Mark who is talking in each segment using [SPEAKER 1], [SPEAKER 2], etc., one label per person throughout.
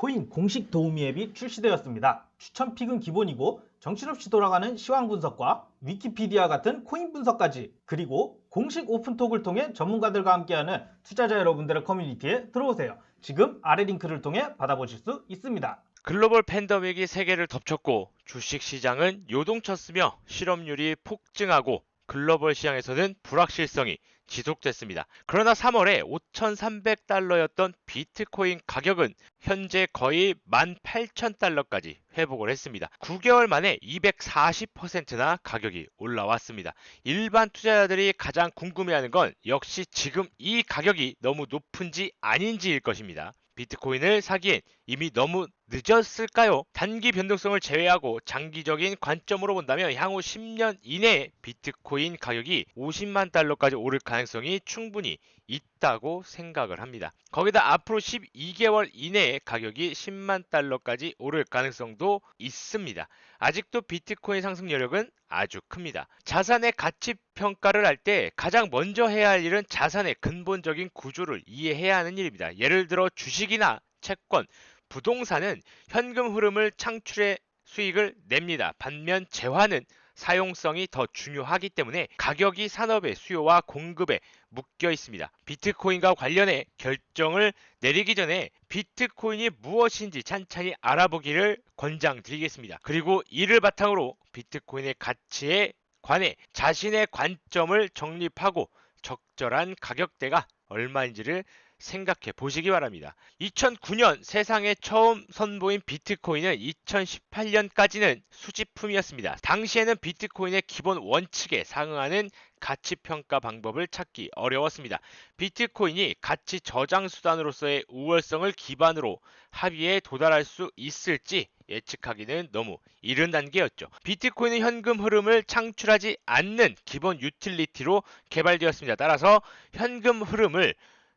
[SPEAKER 1] 비트코인 공식 도우미 앱이 출시되었습니다. 추천 픽은 기본이고 정신없이 돌아가는 시황 분석과 위키피디아 같은 코인 분석까지 그리고 공식 오픈톡을 통해 전문가들과 함께하는 투자자 여러분들의 커뮤니티에 들어오세요. 지금 아래 링크를 통해 받아보실 수 있습니다.
[SPEAKER 2] 글로벌 팬데믹이 세계를 덮쳤고 주식 시장은 요동쳤으며 실업률이 폭증하고 글로벌 시장에서는 불확실성이 지속됐습니다. 그러나 3월에 5,300달러였던 비트코인 가격은 현재 거의 18,000달러까지 회복을 했습니다. 9개월 만에 240%나 가격이 올라왔습니다. 일반 투자자들이 가장 궁금해하는 건 역시 지금 이 가격이 너무 높은지 아닌지일 것입니다. 비트코인을 사기엔 이미 너무 늦었을까요? 단기 변동성을 제외하고 장기적인 관점으로 본다면 향후 10년 이내에 비트코인 가격이 50만 달러까지 오를 가능성이 충분히 있다고 생각을 합니다. 거기다 앞으로 12개월 이내에 가격이 10만 달러까지 오를 가능성도 있습니다. 아직도 비트코인 상승 여력은 아주 큽니다. 자산의 가치 평가를 할 때 가장 먼저 해야 할 일은 자산의 근본적인 구조를 이해해야 하는 일입니다. 예를 들어 주식이나 채권, 부동산은 현금 흐름을 창출해 수익을 냅니다. 반면 재화는 사용성이 더 중요하기 때문에 가격이 산업의 수요와 공급에 묶여 있습니다. 비트코인과 관련해 결정을 내리기 전에 비트코인이 무엇인지 찬찬히 알아보기를 권장드리겠습니다. 그리고 이를 바탕으로 비트코인의 가치에 관해 자신의 관점을 정립하고 적절한 가격대가 얼마인지를 생각해 보시기 바랍니다. 2009년 세상에 처음 선보인 비트코인은 2018년까지는 수집품이었습니다. 당시에는 비트코인의 기본 원칙에 상응하는 가치 평가 방법을 찾기 어려웠습니다. 비트코인이 가치 저장 수단으로서의 우월성을 기반으로 합의에 도달할 수 있을지 예측하기는 너무 이른 단계였죠. 비트코인은 현금 흐름을 창출하지 않는 기본 유틸리티로 개발되었습니다. 따라서 현금 흐름을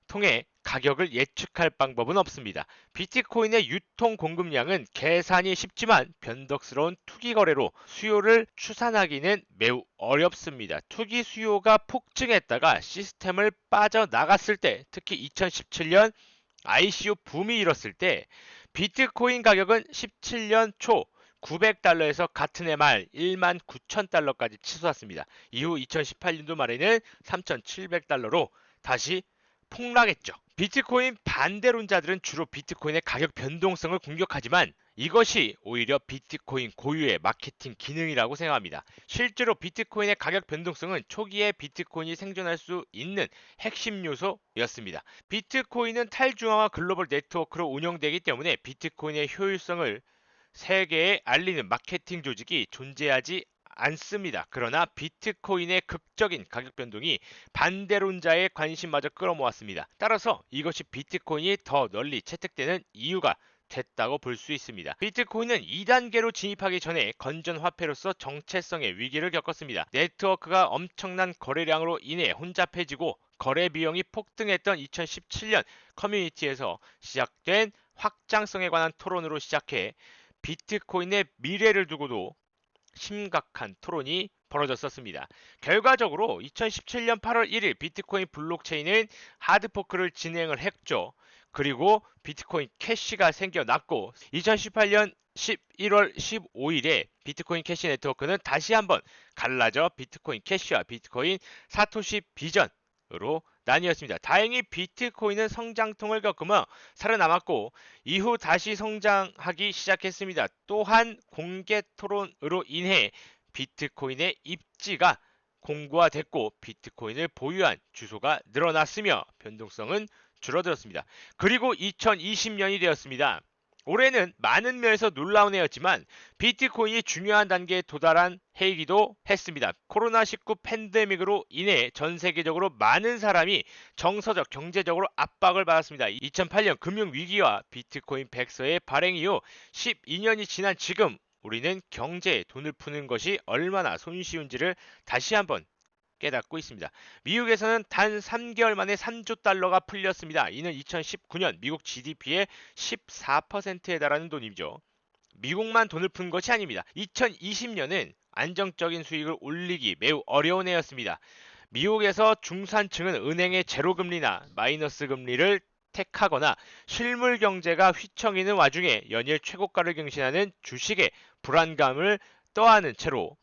[SPEAKER 2] 통해 가격을 예측할 방법은 없습니다. 비트코인의 유통 공급량은 계산이 쉽지만 변덕스러운 투기 거래로 수요를 추산하기는 매우 어렵습니다. 투기 수요가 폭증했다가 시스템을 빠져나갔을 때, 특히 2017년 ICO 붐이 일었을 때 비트코인 가격은 17년 초 900달러에서 같은 해 말 1만 9천 달러까지 치솟았습니다. 이후 2018년도 말에는 3,700달러로 다시 폭락했죠. 비트코인 반대론자들은 주로 비트코인의 가격 변동성을 공격하지만 이것이 오히려 비트코인 고유의 마케팅 기능이라고 생각합니다. 실제로 비트코인의 가격 변동성은 초기에 비트코인이 생존할 수 있는 핵심 요소였습니다. 비트코인은 탈중앙화 글로벌 네트워크로 운영되기 때문에 비트코인의 효율성을 세계에 알리는 마케팅 조직이 존재하지 않습니다. 그러나 비트코인의 극적인 가격 변동이 반대론자의 관심마저 끌어모았습니다. 따라서 이것이 비트코인이 더 널리 채택되는 이유가 됐다고 볼 수 있습니다. 비트코인은 2단계로 진입하기 전에 건전 화폐로서 정체성의 위기를 겪었습니다. 네트워크가 엄청난 거래량으로 인해 혼잡해지고 거래 비용이 폭등했던 2017년 커뮤니티에서 시작된 확장성에 관한 토론으로 시작해 비트코인의 미래를 두고도 심각한 토론이 벌어졌었습니다. 결과적으로 2017년 8월 1일 비트코인 블록체인은 하드포크를 진행을 했죠. 그리고 비트코인 캐시가 생겨났고 2018년 11월 15일에 비트코인 캐시 네트워크는 다시 한번 갈라져 비트코인 캐시와 비트코인 사토시 비전 으로 나뉘었습니다. 다행히 비트코인은 성장통을 겪으며 살아남았고 이후 다시 성장하기 시작했습니다. 또한 공개 토론으로 인해 비트코인의 입지가 공고화됐고 비트코인을 보유한 주소가 늘어났으며 변동성은 줄어들었습니다. 그리고 2020년이 되었습니다. 올해는 많은 면에서 놀라운 해였지만 비트코인이 중요한 단계에 도달한 해이기도 했습니다. 코로나19 팬데믹으로 인해 전 세계적으로 많은 사람이 정서적, 경제적으로 압박을 받았습니다. 2008년 금융위기와 비트코인 백서의 발행 이후 12년이 지난 지금 우리는 경제에 돈을 푸는 것이 얼마나 손쉬운지를 다시 한번 깨닫고 있습니다. 미국에서는 단 3개월 만에 3조 달러가 풀렸습니다. 이는 2019년 미국 GDP의 14%에 달하는 돈이죠. 미국만 돈을 푼 것이 아닙니다. 2020년은 안정적인 수익을 올리기 매우 어려운 해였습니다. 미국에서 중산층은 은행의 제로금리나 마이너스 금리를 택하거나 실물 경제가 휘청이는 와중에 연일 최고가를 경신하는 주식의 불안감을 떠안은 채로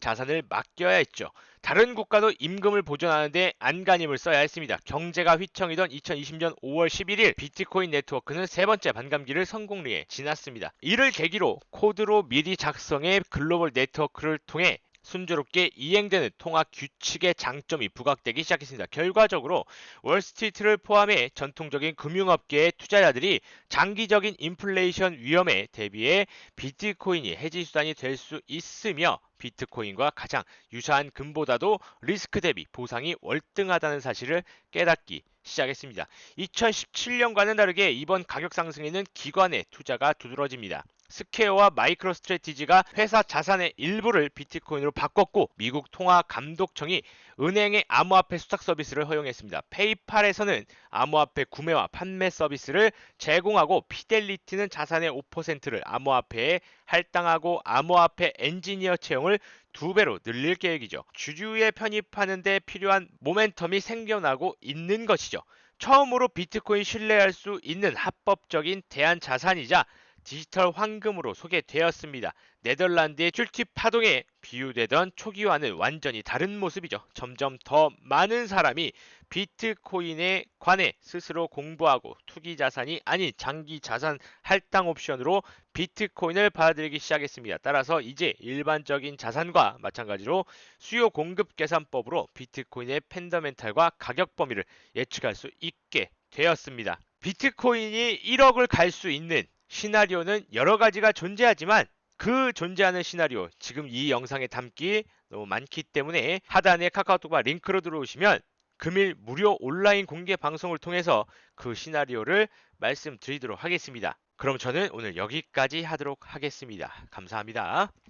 [SPEAKER 2] 자산을 맡겨야 했죠. 다른 국가도 임금을 보존하는데 안간힘을 써야 했습니다. 경제가 휘청이던 2020년 5월 11일 비트코인 네트워크는 세 번째 반감기를 성공리에 지났습니다. 이를 계기로 코드로 미리 작성해 글로벌 네트워크를 통해 순조롭게 이행되는 통화 규칙의 장점이 부각되기 시작했습니다. 결과적으로 월스트리트를 포함해 전통적인 금융업계의 투자자들이 장기적인 인플레이션 위험에 대비해 비트코인이 해지 수단이 될 수 있으며 비트코인과 가장 유사한 금보다도 리스크 대비 보상이 월등하다는 사실을 깨닫기 시작했습니다. 2017년과는 다르게 이번 가격 상승에는 기관의 투자가 두드러집니다. 스퀘어와 마이크로 스트레티지가 회사 자산의 일부를 비트코인으로 바꿨고 미국 통화 감독청이 은행의 암호화폐 수탁 서비스를 허용했습니다. 페이팔에서는 암호화폐 구매와 판매 서비스를 제공하고 피델리티는 자산의 5%를 암호화폐에 할당하고 암호화폐 엔지니어 채용을 두 배로 늘릴 계획이죠. 주주에 편입하는 데 필요한 모멘텀이 생겨나고 있는 것이죠. 처음으로 비트코인 신뢰할 수 있는 합법적인 대안 자산이자 디지털 황금으로 소개되었습니다. 네덜란드의 출팁 파동에 비유되던 초기와는 완전히 다른 모습이죠. 점점 더 많은 사람이 비트코인에 관해 스스로 공부하고 투기 자산이 아닌 장기 자산 할당 옵션으로 비트코인을 받아들이기 시작했습니다. 따라서 이제 일반적인 자산과 마찬가지로 수요 공급 계산법으로 비트코인의 팬더멘탈과 가격 범위를 예측할 수 있게 되었습니다. 비트코인이 1억을 갈 수 있는 시나리오는 여러 가지가 존재하지만 그 존재하는 시나리오 지금 이 영상에 담기 너무 많기 때문에 하단에 카카오톡과 링크로 들어오시면 금일 무료 온라인 공개 방송을 통해서 그 시나리오를 말씀드리도록 하겠습니다. 그럼 저는 오늘 여기까지 하도록 하겠습니다. 감사합니다.